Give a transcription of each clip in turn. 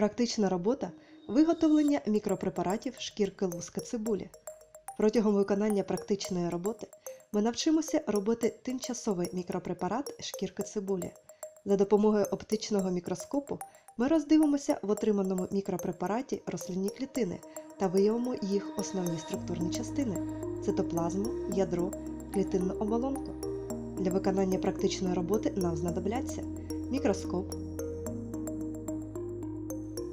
Практична робота виготовлення мікропрепаратів шкірки луска цибулі. Протягом виконання практичної роботи ми навчимося робити тимчасовий мікропрепарат шкірки цибулі. За допомогою оптичного мікроскопу ми роздивимося в отриманому мікропрепараті рослинні клітини та виявимо їх основні структурні частини цитоплазму, ядро, клітинну оболонку. Для виконання практичної роботи нам знадобляться мікроскоп,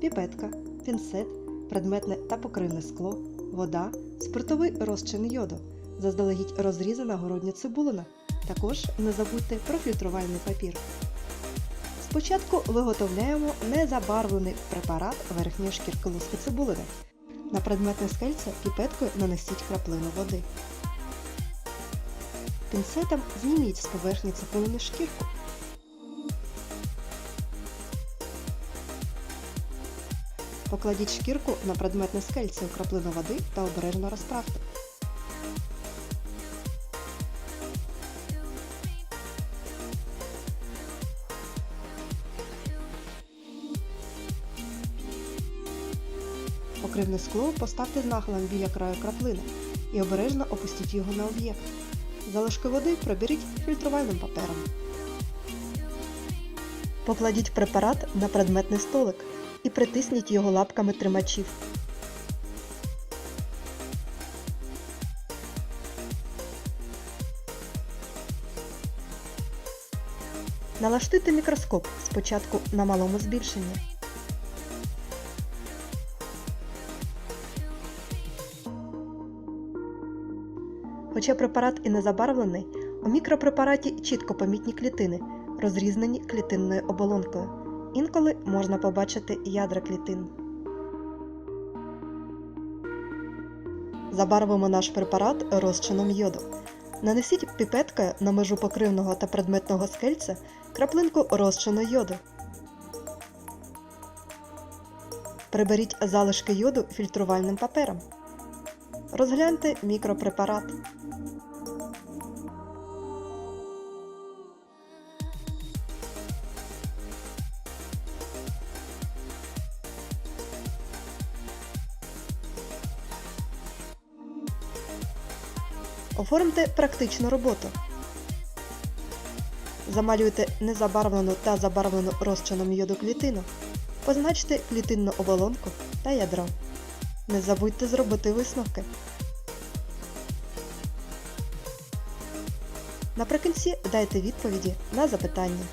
піпетка, пінцет, предметне та покривне скло, вода, спиртовий розчин йоду, заздалегідь розрізана городня цибулина. Також не забудьте про фільтрувальний папір. Спочатку виготовляємо незабарвлений препарат верхньої шкірки луски цибулини. На предметне скельце піпеткою нанесіть краплину води. Пінцетом зніміть з поверхні цибулини шкірку. Покладіть шкірку на предметне скельце у краплину води та обережно розправте. Покривне скло поставте нахилом біля краю краплини і обережно опустіть його на об'єкт. Залишки води проберіть фільтрувальним папером. Покладіть препарат на предметний столик і притисніть його лапками тримачів. Налаштуйте мікроскоп спочатку на малому збільшенні. Хоча препарат і не забарвлений, у мікропрепараті чітко помітні клітини, розрізнені клітинною оболонкою. Інколи можна побачити ядра клітин. Забарвимо наш препарат розчином йоду. Нанесіть піпеткою на межу покривного та предметного скельця краплинку розчину йоду. Приберіть залишки йоду фільтрувальним папером. Розгляньте мікропрепарат. Оформте практичну роботу. Замалюйте незабарвлену та забарвлену розчином йоду клітину. Позначте клітинну оболонку та ядро. Не забудьте зробити висновки. Наприкінці дайте відповіді на запитання.